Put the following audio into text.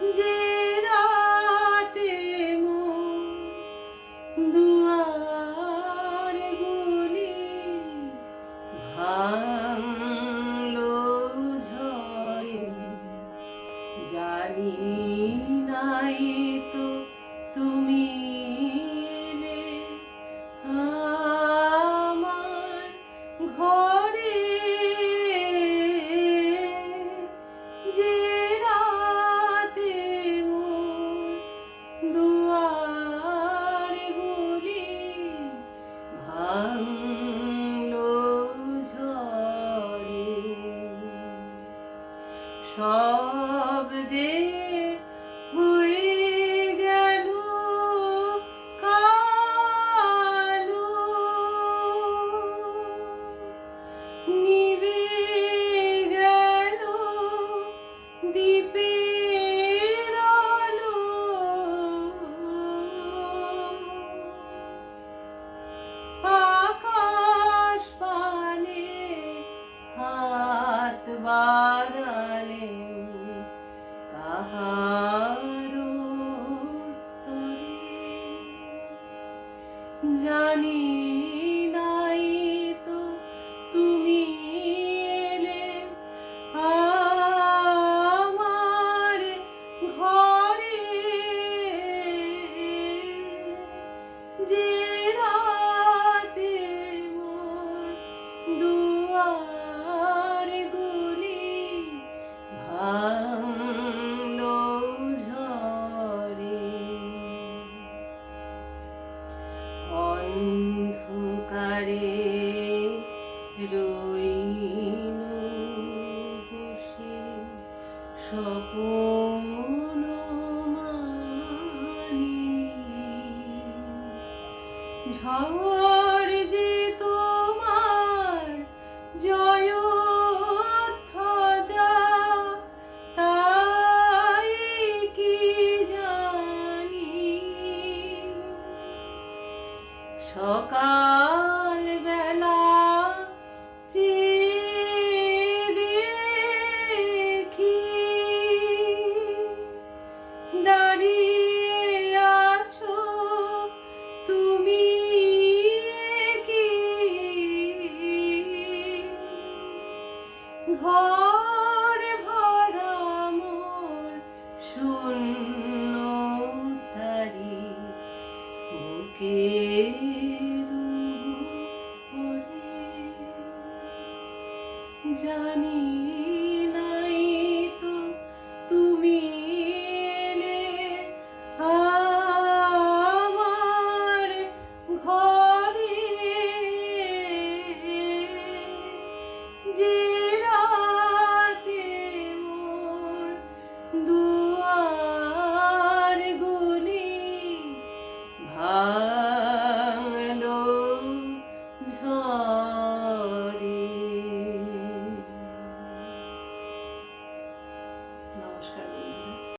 যে সব যে হয়ে গেল কালো। নিবে গেল দ্বীপের আলো। আকাশ পানে হাত বাড়ালে জানি অন্ধকারে রইনু যে তোমার জয় সকাল ভরা শূন্য তারি বুকের